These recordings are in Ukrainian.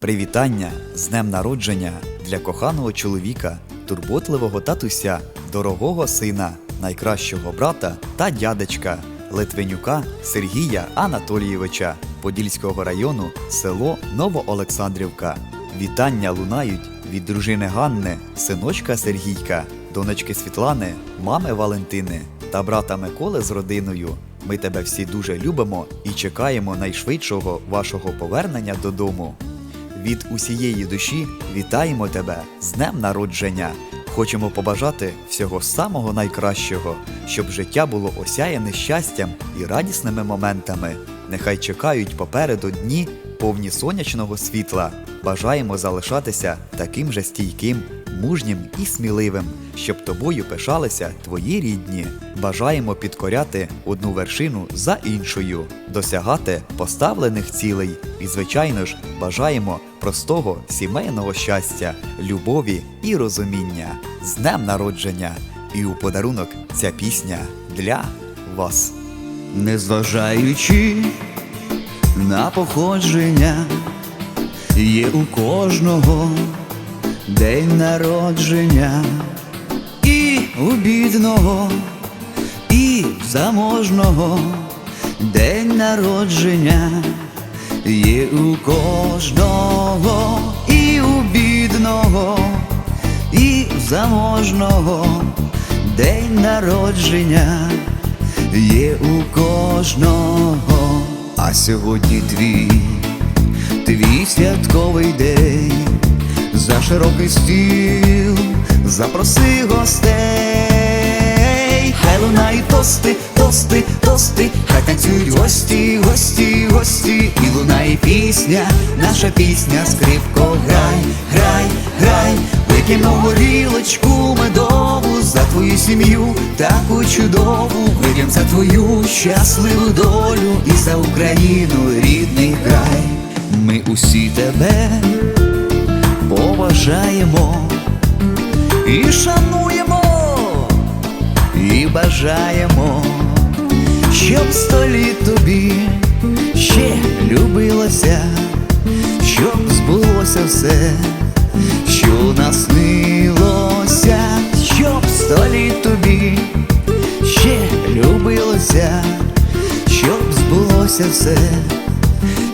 Привітання з днем народження для коханого чоловіка, турботливого татуся, дорогого сина, найкращого брата та дядечка Литвинюка Сергія Анатолійовича Подільського району, село Новоолександрівка. Вітання лунають від дружини Ганни, синочка Сергійка, донечки Світлани, мами Валентини та брата Миколи з родиною. Ми тебе всі дуже любимо і чекаємо найшвидшого вашого повернення додому. Від усієї душі вітаємо тебе з днем народження. Хочемо побажати всього самого найкращого, щоб життя було осяяне щастям і радісними моментами. Нехай чекають попереду дні, повні сонячного світла. Бажаємо залишатися таким же стійким, мужнім і сміливим, щоб тобою пишалися твої рідні. Бажаємо підкоряти одну вершину за іншою, досягати поставлених цілей і, звичайно ж, бажаємо простого сімейного щастя, любові і розуміння. З днем народження! І у подарунок ця пісня для вас. Незважаючи на походження, є у кожного день народження, і у бідного, і в заможного день народження, є у кожного, і у бідного, і в заможного день народження. Є у кожного, а сьогодні твій, твій святковий день, за широкий стіл запроси гостей, хай лунають тости, тости, тости, хай танцюють гості, гості, гості, і лунає пісня, наша пісня, скрипко, грай, грай, грай, вип'ємо горілочку медову за твою сім'ю, таку чудову, вип'єм за твою щасливу долю і за Україну, рідний край. Ми усі тебе поважаємо і шануємо, бажаємо, щоб столі тобі ще любилося, щоб збулося все, що наснилося, щоб столі тобі ще любилося, щоб збулося все,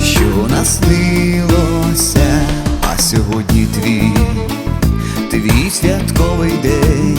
що наснилося, а сьогодні твій твій святковий день,